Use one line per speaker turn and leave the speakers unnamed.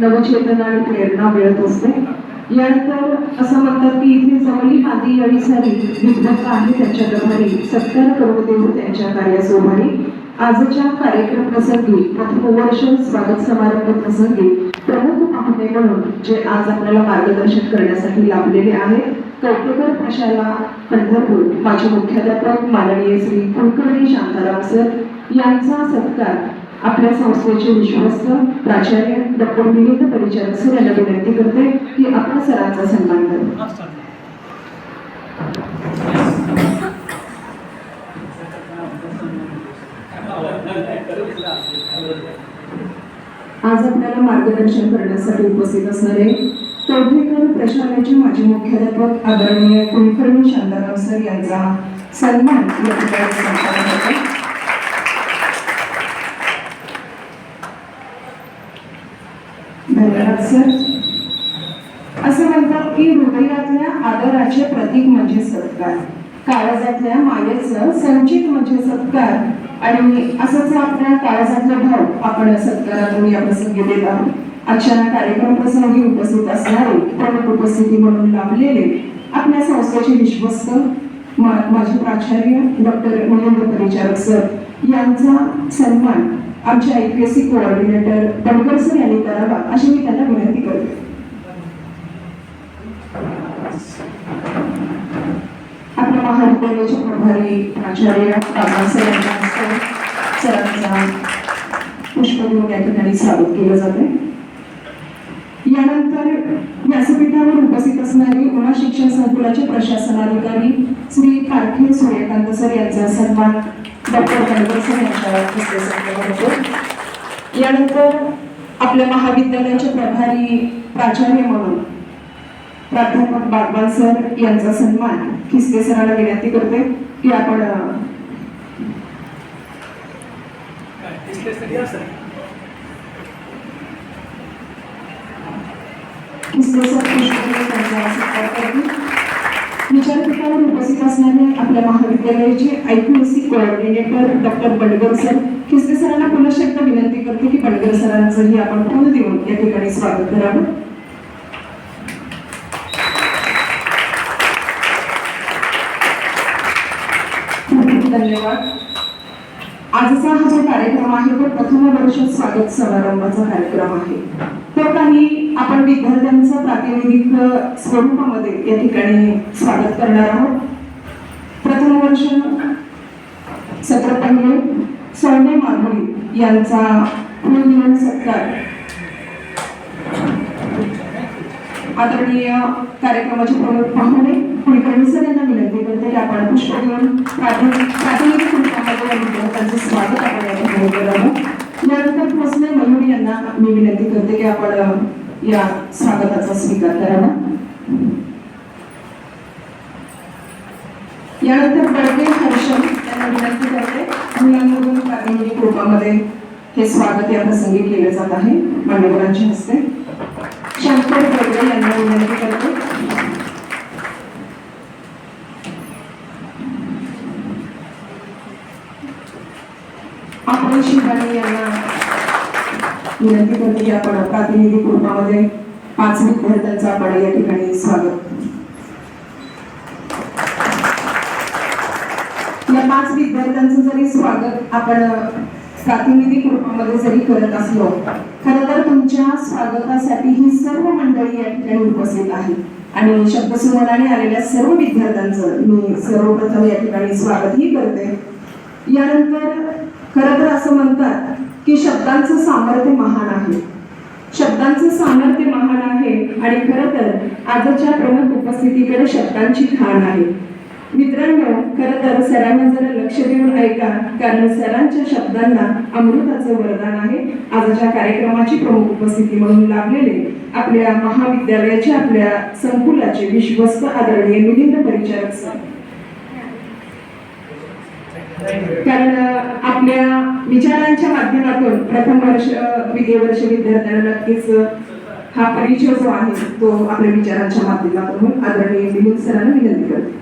नवचेतना आणि प्रेरणा मिळत असते. यानंतर असं म्हणतात की इथे जमली मादी आणि सारी विद्वत्त आहे त्यांच्या प्रभारी. सत्कार करू देऊ त्यांच्या कार्यासोभारी आजच्या कार्यक्रम प्रसंगी प्रथमवर्ष स्वागत समारंभ प्रसंगी प्रमुख पाहुणे म्हणून जे आज आपल्याला मार्गदर्शन करण्यासाठी लाभलेले आहेत कौटेकर प्रशाला पंढरपूर माझे मुख्याध्यापक माननीय श्री कुलकर्णी शांताराम सर यांचा सत्कार. आपल्या संस्थेचे विश्वस्त प्राचार्य डॉक्टर मिलिंद परिचारक सर यांना विनंती करते की आपण सरांचा सन्मान करू. आज आपल्याला मार्गदर्शन करण्यासाठी उपस्थित असणारे तोडणेकर प्रशालेचे माजी मुख्याध्यापक आदरणीय कुलकर्णी शांताराम सर यांचा सन्मान या ठिकाणी संचालक होतो. धन्यवाद सर. असं म्हणतात की हृदयातल्या आदराचे प्रतीक म्हणजे सत्कार. काळजातल्या मायेचं संचित म्हणजे सत्कार. आणि असंच आपल्या काळजातला भाव आपण सत्कारातून या प्रसंगी देत आहोत. आजच्या कार्यक्रम प्रसंगी उपस्थित असणारे प्रमुख उपस्थिती म्हणून लाभलेले आपल्या संस्थेचे विश्वस्त माझे प्राचार्य डॉक्टर मिलिंद परिचारक सर. यांचा सन्मान आमचे I P S C coordinator Bankar sir यांनी करावा अशी मी त्यांना विनंती करते. आपल्या महाविद्यालयाचे प्रभारी प्राचार्य बाबासाहेब सरांचा पुष्प या ठिकाणी स्वागत केलं जाते यानंतर व्यासपीठावर उपस्थित असणारे उमा शिक्षण संकुलाचे प्रशासनाधिकारी श्री कारखे सूर्यकांत सर यांचा सन्मान डॉक्टर बनकर सर यांच्या हस्ते होतो यानंतर आपल्या महाविद्यालयाचे प्रभारी प्राचार्य म्हणून प्राध्यापक बागवान सर यांचा सन्मान खिस्ते सराला विनंती करते की आपण अ, खिस्ते सर विचारपीठावर उपस्थित असणारे आपल्या महाविद्यालयाचे IPSC coordinator doctor Badgar sir Khiste सरांना पुनश्च एकदा विनंती करते की बडगर सरांचंही आपण फोन देऊन या ठिकाणी स्वागत करावं. धन्यवाद. आजचा हा जो कार्यक्रम आहे तो प्रथम वर्ष स्वागत समारंभाचा कार्यक्रम आहे. तो काही आपण विद्यार्थ्यांचा प्रातिनिधिक स्वरूपामध्ये या ठिकाणी स्वागत करणार आहोत. प्रथम वर्ष सत्र पहिले सोने माधुरी यांचा फुल सत्कार. आदरणीय कार्यक्रमाचे प्रमुख पाहुणे कुलकर्णी सर यांना विनंती करते की आपण पुष्प देऊन प्राथमिक प्रातिनिधिक विद्यार्थ्यांचं स्वागत आपण या ठिकाणी करत आहोत. यानंतर भोसले मयुरी यांना मी विनंती करते की आपण या स्वागताचा स्वीकार करावा. यानंतर बडगे हर्षम यांना विनंती करते मुलांमधून प्रातिनिधिक कुटुंबामध्ये हे स्वागत या प्रसंगी केले जात आहे मान्यवरांच्या हस्ते. शंकर बडगे यांना विनंती करते. आपण शिवानी यांना विनंती करते की आपण प्रातिनिधिक रूपामध्ये पाच विद्यार्थ्यांचं आपण या ठिकाणी स्वागत या पाच विद्यार्थ्यांचं जरी स्वागत आपण प्रातिनिधिक रूपामध्ये जरी करत असलो खरं तर तुमच्या स्वागतासाठी ही सर्व मंडळी या ठिकाणी उपस्थित आहे आणि शब्दसुमनाने आलेल्या सर्व विद्यार्थ्यांचं मी सर्वप्रथम या ठिकाणी स्वागतही करते. यानंतर खरं तर असं म्हणतात की शब्दांचं सामर्थ्य महान आहे. शब्दांचं सामर्थ्य महान आहे आणि खरं तर आजच्या प्रमुख उपस्थितीकडे शब्दांची खाण आहे. मित्रांनो खरं तर सरांना जरा लक्ष देऊन ऐका कारण सरांच्या शब्दांना अमृताचं वरदान आहे. आजच्या कार्यक्रमाची प्रमुख उपस्थिती म्हणून लाभलेले आपल्या महाविद्यालयाचे आपल्या संकुलाचे विश्वस्त आदरणीय मिलिंद परिचारक सर. कारण आपल्या विचारांच्या माध्यमातून प्रथम वर्ष द्वितीय वर्ष विद्यार्थ्यांना नक्कीच हा परिचय जो आहे तो आपल्या विचारांच्या माध्यमातून आदरणीय विनोद सरांना विनंती करते.